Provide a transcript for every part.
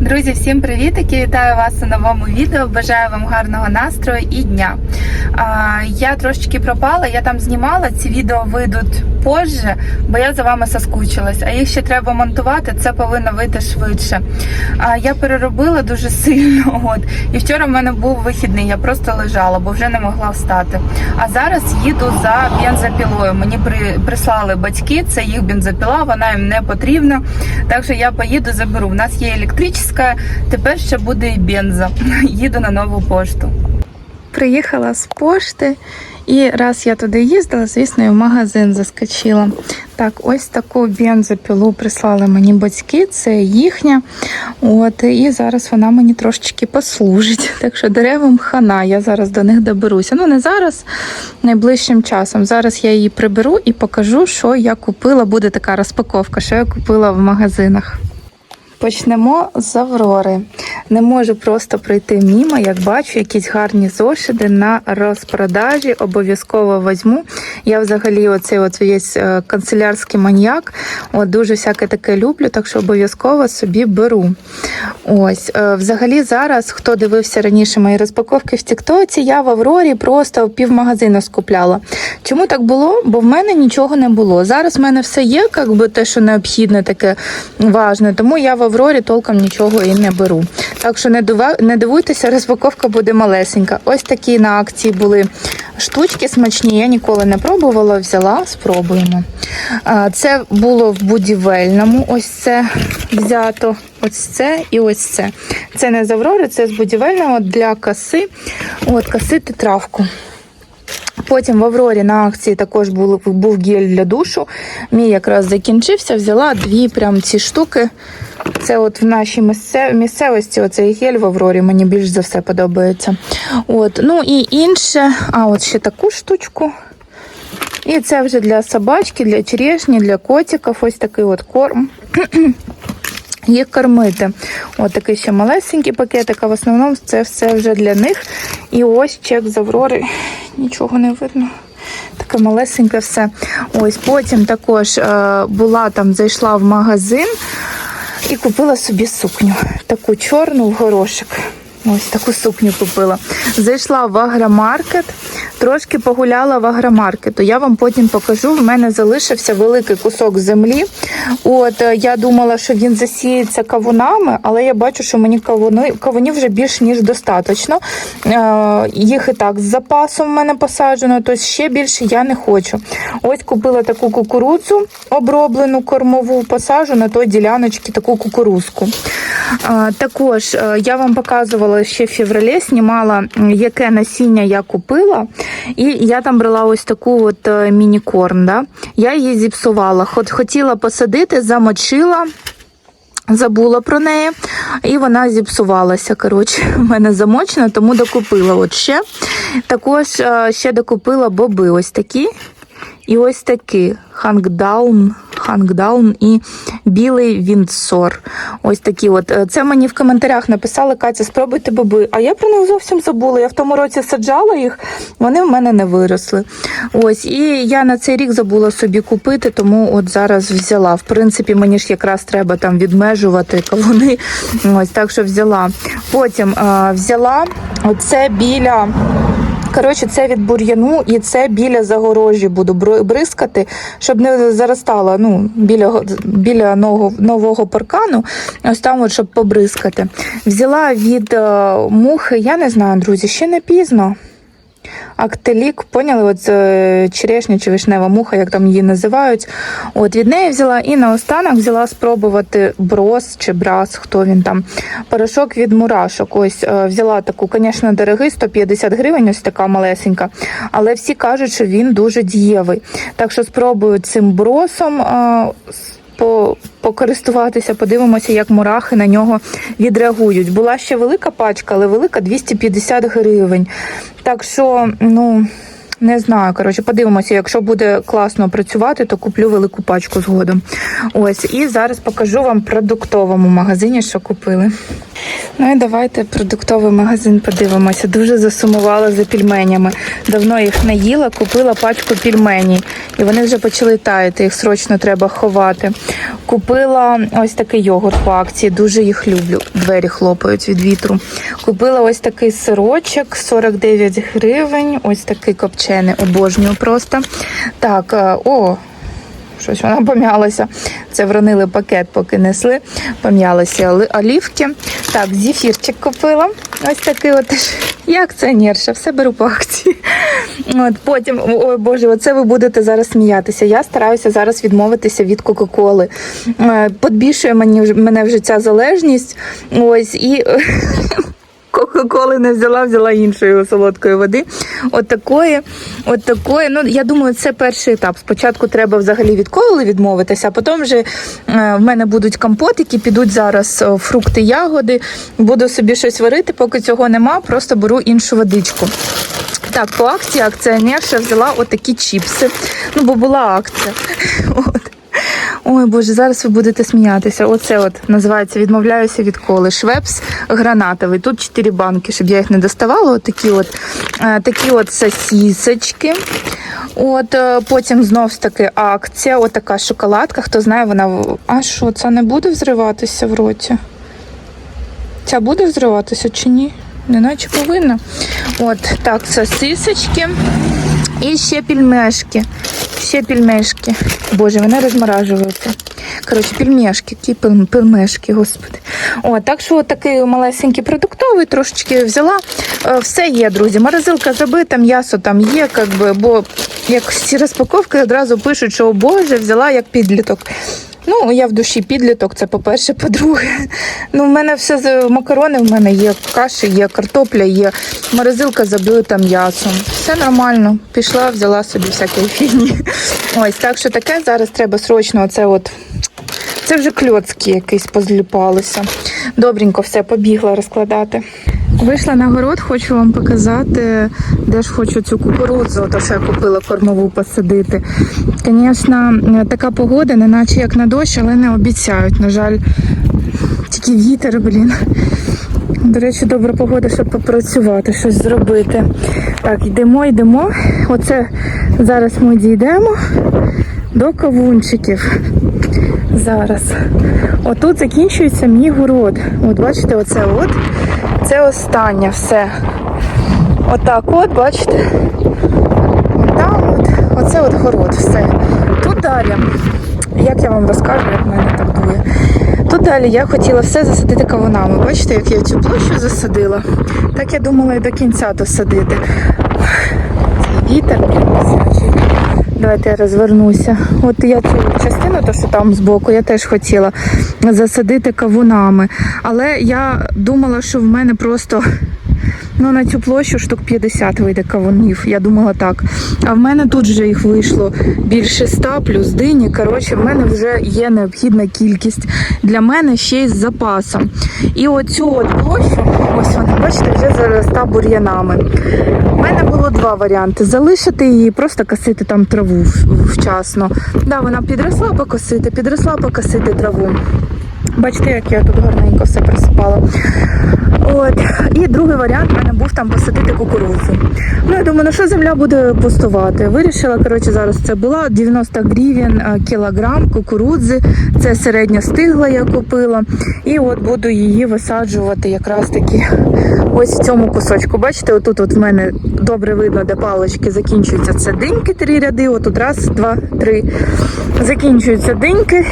Друзі, всім привіт! привітики! Вітаю вас у новому відео. Бажаю вам гарного настрою і дня. Я трошечки пропала, я там знімала. Ці відео вийдуть позже, бо я за вами соскучилась. А їх ще треба монтувати, це повинно вийти швидше. А, я переробила дуже сильно. От і вчора в мене був вихідний, я просто лежала, бо вже не могла встати. А зараз їду за бензопілою. Мені при, прислали батьки, це їх бензопіла, вона їм не потрібна. Так що я поїду, заберу. У нас є електрична, тепер ще буде і бенза. Їду на нову пошту. Приїхала з пошти, і раз я туди їздила, звісно, і в магазин заскочила. Так, ось таку бензопілу прислали мені батьки, це їхня. От, і зараз вона мені трошечки послужить. Так що деревам хана, я зараз до них доберуся. Ну, не зараз, найближчим часом. Зараз я її приберу і покажу, що я купила. Буде така розпаковка, що я купила в магазинах. Почнемо з Аврори. Не можу просто пройти мімо, як бачу, якісь гарні зошити на розпродажі. Обов'язково візьму. Я взагалі оцей от весь е, канцелярський маньяк. От дуже всяке таке люблю, так що обов'язково собі беру. Ось, е, взагалі, зараз, хто дивився раніше мої розпаковки в Тіктоці, я в Аврорі просто півмагазину скупляла. Чому так було? Бо в мене нічого не було. Зараз в мене все є, як би те, що необхідне, таке важне. Тому я в Аврорі толком нічого і не беру. Так що не дивуйтеся, розпаковка буде малесенька. Ось такі на акції були штучки смачні. Я ніколи не пробувала, взяла, спробуємо. Це було в будівельному. Ось це взято. Ось це і ось це. Це не з Аврори, це з будівельного для каси. От, касити травку. Потім в Аврорі на акції також був, був гель для душу. Мій якраз закінчився, взяла дві прям ці штуки. Це от в нашій місце- місцевості оцей гель в Аврорі мені більш за все подобається. От, ну і інше, а от ще таку штучку. І це вже для собачки, для черешні, для котиків. Ось такий от корм. Їх кормити. От такий ще малесенький пакетик, а в основному це все вже для них. І ось чек з Аврори. Нічого не видно. Таке малесеньке все. Ось потім також е, була там, зайшла в магазин і купила собі сукню. Таку чорну в горошик. Ось таку сукню купила. Зайшла в агромаркет, трошки погуляла в агромаркету. Я вам потім покажу. В мене залишився великий кусок землі. От е, я думала, що він засіється кавунами, але я бачу, що мені кавуни, кавунів вже більш ніж достатньо. Е, їх і так з запасом в мене посаджено, тобто ще більше я не хочу. Ось купила таку кукурудзу оброблену кормову, посаджу на той діляночці таку кукурузку. А, Також е, я вам показувала ще в февралі, знімала, яке насіння я купила. І я там брала ось таку от е, міні-корн. Да? Я її зіпсувала. Хот- Хотіла посадити, замочила. Забула про неї, і вона зіпсувалася. Коротше, в мене замочена, тому докупила. От ще. Також е, ще докупила боби ось такі. І ось такі хангдаун, хангдаун і білий віндсор. Ось такі от. Е, Це мені в коментарях написали, Катя, спробуйте боби. А я про них зовсім забула. Я в тому році саджала їх, вони в мене не виросли. Ось, і я на цей рік забула собі купити, тому от зараз взяла. В принципі, мені ж якраз треба там відмежувати кавуни. Ось так що взяла. Потім е, взяла оце біля. Коротше, це від бур'яну і це біля загорожі буду бризкати, щоб не заростало ну, біля, біля нового, нового паркану, ось там, от, щоб побризкати. Взяла від е, мухи, я не знаю, друзі, ще не пізно. Актелік, поняли, от е, черешня чи вишнева муха, як там її називають. От від неї взяла і наостанок взяла спробувати брос чи брас, хто він там. Порошок від мурашок. Ось е, взяла таку, звісно, дорогий, 150 гривень, ось така малесенька. Але всі кажуть, що він дуже дієвий. Так що спробую цим бросом. По, покористуватися, подивимося, як мурахи на нього відреагують. Була ще велика пачка, але велика 250 гривень. Так що, ну. Не знаю, коротше, подивимося. Якщо буде класно працювати, то куплю велику пачку згодом. Ось, і зараз покажу вам продуктовому магазині, що купили. Ну і давайте продуктовий магазин подивимося. Дуже засумувала за пельменями. Давно їх не їла, купила пачку пельменей. І вони вже почали таяти, їх срочно треба ховати. Купила ось такий йогурт по акції, дуже їх люблю. Двері хлопають від вітру. Купила ось такий сирочок, 49 гривень. Ось такий копчений, обожнюю просто. Так, е, о, щось вона пом'ялася. Це вронили пакет, поки несли. Пом'ялися олівки. Так, зефірчик купила. Ось такий от теж. Я акціонерша, все беру по акції. От потім, ой Боже, оце ви будете зараз сміятися. Я стараюся зараз відмовитися від Кока-Коли. Е, Подбільшує мені мене вже ця залежність. Ось і. Кока-коли не взяла, взяла іншої солодкої води. От такої, от такої. Ну я думаю, це перший етап. Спочатку треба взагалі від коли відмовитися, а потім вже е, в мене будуть компотики, підуть зараз фрукти, ягоди. Буду собі щось варити, поки цього нема, просто беру іншу водичку. Так, по акції акціонерша взяла отакі чіпси. Ну, бо була акція. От. Ой, Боже, зараз ви будете сміятися. Оце от називається Відмовляюся від коли. Швепс гранатовий. Тут 4 банки, щоб я їх не доставала. От такі от, е, такі от сосісочки. От е, потім знов таки акція. От шоколадка. Хто знає, вона. А що, це не буде взриватися в роті? Ця буде взриватися чи ні? Неначе повинна. От так, сосисочки. І ще пельмешки. Ще пельмешки. Боже, вони розморажуються. Коротше, пельмешки, які пел- пельмешки, господи. О, так що такий малесенький продуктовий трошечки взяла. Е, Все є, друзі. Морозилка забита, м'ясо там є, якби, бо як всі розпаковки одразу пишуть, що о Боже, взяла як підліток. Ну, я в душі підліток, це по-перше, по-друге. Ну, в мене все з макарони, в мене є каші, є картопля, є морозилка забита м'ясом. Все нормально. Пішла, взяла собі всякі фігні. Ось так що таке зараз треба срочно. Оце от. Це вже кльоцки якісь позліпалися. Добренько все побігла розкладати. Вийшла на город, хочу вам показати, де ж хочу цю кукурудзу, то що я купила кормову посадити. Звісно, така погода, не наче як на дощ, але не обіцяють. На жаль, тільки вітер, блін. До речі, добра погода, щоб попрацювати, щось зробити. Так, йдемо, йдемо. Оце зараз ми дійдемо до кавунчиків. Зараз. Отут закінчується мій город. От бачите, оце от. Це останнє все. Отак от, бачите? Там от, оце от город, все. Тут далі. Як я вам розкажу, як мене так дує. Тут далі я хотіла все засадити кавунами. Бачите, як я цю площу засадила? Так я думала і до кінця досадити. Вітер. Давайте я розвернуся. От я цю частину, то що там збоку, я теж хотіла засадити кавунами. Але я думала, що в мене просто ну, на цю площу штук 50 вийде кавунів. Я думала так. А в мене тут вже їх вийшло більше 100 плюс дині. Коротше, в мене вже є необхідна кількість для мене ще й з запасом. І оцю от площу, ось вона, бачите, вже зароста бур'янами. У мене було два варіанти: залишити її, просто косити там траву вчасно. Да, вона підросла покосити, підросла покосити траву. Бачите, як я тут гарненько все присипала. От. І другий варіант в мене був там посадити кукурудзу. Ну, я думаю, ну що земля буде пустувати. Вирішила, коротше, зараз це була 90 гривень е, кілограм кукурудзи. Це середня стигла я купила. І от буду її висаджувати якраз таки ось в цьому кусочку. Бачите, отут от в мене добре видно, де палички закінчуються. Це диньки, три ряди. Отут раз, два, три. Закінчуються диньки.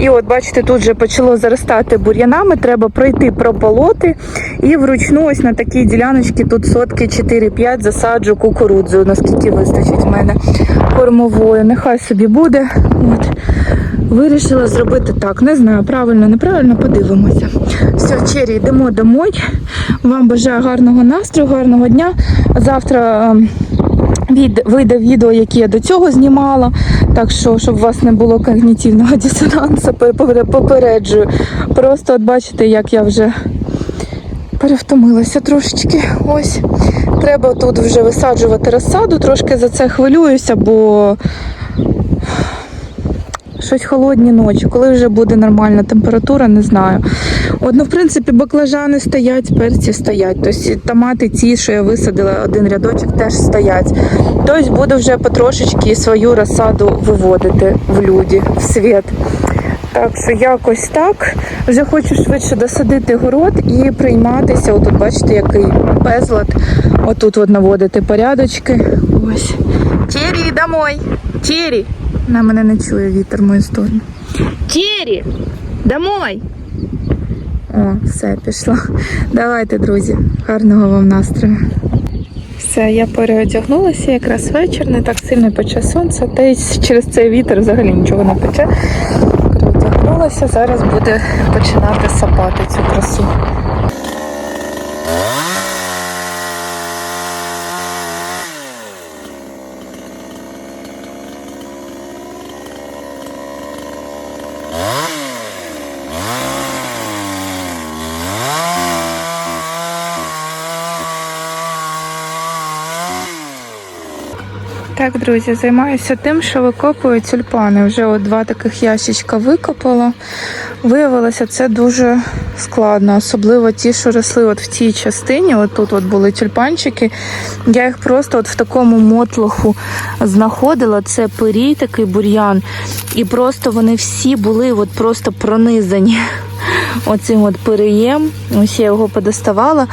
І от бачите, тут вже почало заростати бур'янами. Треба пройти прополоти. І вручну ось на такій діляночці тут сотки 4-5 засаджу кукурудзу, наскільки вистачить в мене кормової. Нехай собі буде. От. Вирішила зробити так. Не знаю, правильно, неправильно, подивимося. Все, Чері, йдемо домой. Вам бажаю гарного настрою, гарного дня. Завтра. Від, вийде відео, яке я до цього знімала. Так що, щоб у вас не було когнітивного дисонансу, попереджую. Просто от бачите, як я вже перевтомилася трошечки. Ось. Треба тут вже висаджувати розсаду, трошки за це хвилююся, бо щось холодні ночі. Коли вже буде нормальна температура, не знаю. От, ну, в принципі, баклажани стоять, перці стоять. Тобто томати ці, що я висадила, один рядочок, теж стоять. Тобто буду вже потрошечки свою розсаду виводити в люди, в світ. Так що якось так. Вже хочу швидше досадити город і прийматися. Отут, бачите, який безлад. Отут от наводити порядочки. Ось. Тірі, домой! Тірі! На мене не чує вітер в мою сторону. Тірі! Домой! О, все, пішло. Давайте, друзі, гарного вам настрою. Все, я переодягнулася якраз вечір, не так сильно пече сонце, та й через цей вітер взагалі нічого не пече. Переодягнулася, зараз буде починати сапати цю красу. Так, друзі, займаюся тим, що викопую тюльпани. Вже от два таких ящичка викопала. Виявилося, це дуже складно, особливо ті, що росли от в тій частині. От тут от були тюльпанчики. Я їх просто от в такому мотлоху знаходила. Це пирій, такий бур'ян. І просто вони всі були от просто пронизані оцим от пириєм. Ось я його подоставала.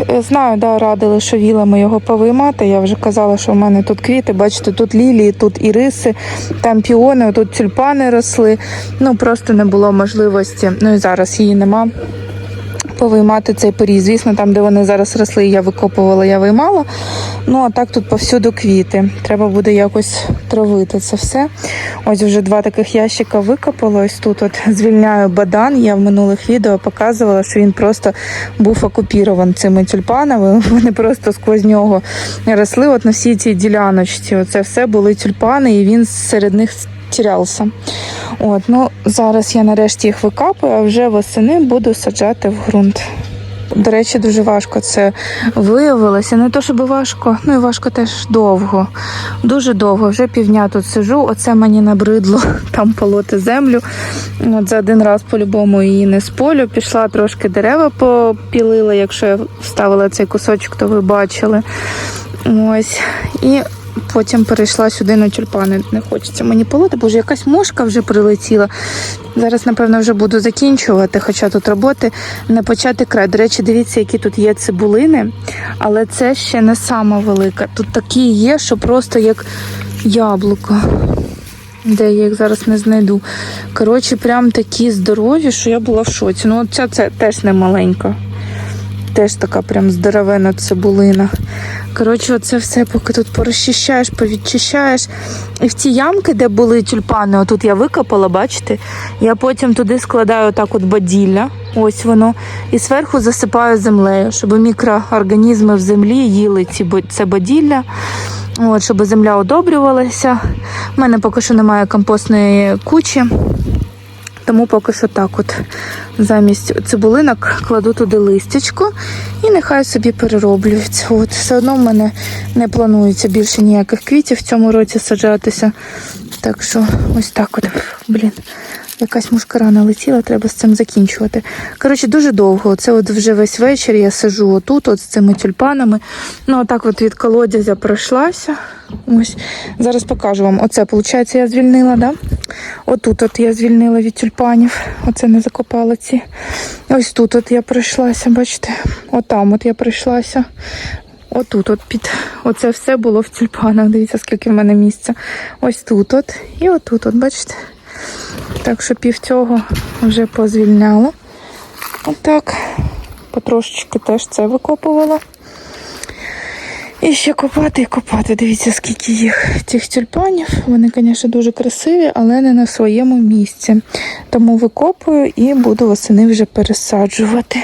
Е, Знаю, да, радили, що вілами його повиймати. Я вже казала, що в мене тут квіти, бачите, тут лілії, тут іриси, там піони, тут тюльпани росли. Ну просто не було можливості. Ну і зараз її нема. Повиймати цей поріз. Звісно, там, де вони зараз росли, я викопувала, я виймала. Ну а так тут повсюду квіти. Треба буде якось травити це все. Ось вже два таких ящика викопала. Ось тут от звільняю бадан. Я в минулих відео показувала, що він просто був окупірований цими тюльпанами. Вони просто сквозь нього росли. От на всій цій діляночці. Оце все були тюльпани, і він серед них тірявся. От, ну зараз я нарешті їх викапую, а вже восени буду саджати в ґрунт. До речі, дуже важко це виявилося. Не то, щоб важко, ну і важко теж довго. Дуже довго. Вже півдня тут сижу. Оце мені набридло там полоти землю. От за один раз по-любому її не сполю. Пішла трошки дерева попілила. Якщо я вставила цей кусочок, то ви бачили. Ось. І потім перейшла сюди на тюльпани. Не хочеться мені полоти, бо вже якась мошка вже прилетіла. Зараз, напевно, вже буду закінчувати, хоча тут роботи не почати край. До речі, дивіться, які тут є цибулини, але це ще не сама велика. Тут такі є, що просто як яблуко. Де я їх зараз не знайду. Коротше, прям такі здорові, що я була в шоці. Ну, ця це теж не маленька. Теж така прям здоровена цибулина. Коротше, оце все, поки тут порозчищаєш, повідчищаєш. І в ті ямки, де були тюльпани, отут я викопала, бачите? Я потім туди складаю так от баділля. Ось воно. І зверху засипаю землею, щоб мікроорганізми в землі їли ці, це баділля. От, щоб земля одобрювалася. У мене поки що немає компостної кучі. Тому поки що так от замість цибулинок кладу туди листячко і нехай собі перероблюються. От все одно в мене не планується більше ніяких квітів в цьому році саджатися. Так що ось так от. Блін. Якась мушкара налетіла, треба з цим закінчувати. Коротше, дуже довго. Це от вже весь вечір я сижу отут, от з цими тюльпанами. Ну, отак от від колодязя пройшлася. Ось. Зараз покажу вам. Оце, виходить, я звільнила, да? Отут от я звільнила від тюльпанів. Оце не закопала ці. Ось тут от я пройшлася, бачите? Отам от я пройшлася. Отут, от під оце все було в тюльпанах. Дивіться, скільки в мене місця. Ось тут от. І отут, от, бачите? Так що пів цього вже позвільняло. Отак. Потрошечки теж це викопувала. І ще копати і копати. Дивіться, скільки їх цих тюльпанів. Вони, звісно, дуже красиві, але не на своєму місці. Тому викопую і буду восени вже пересаджувати.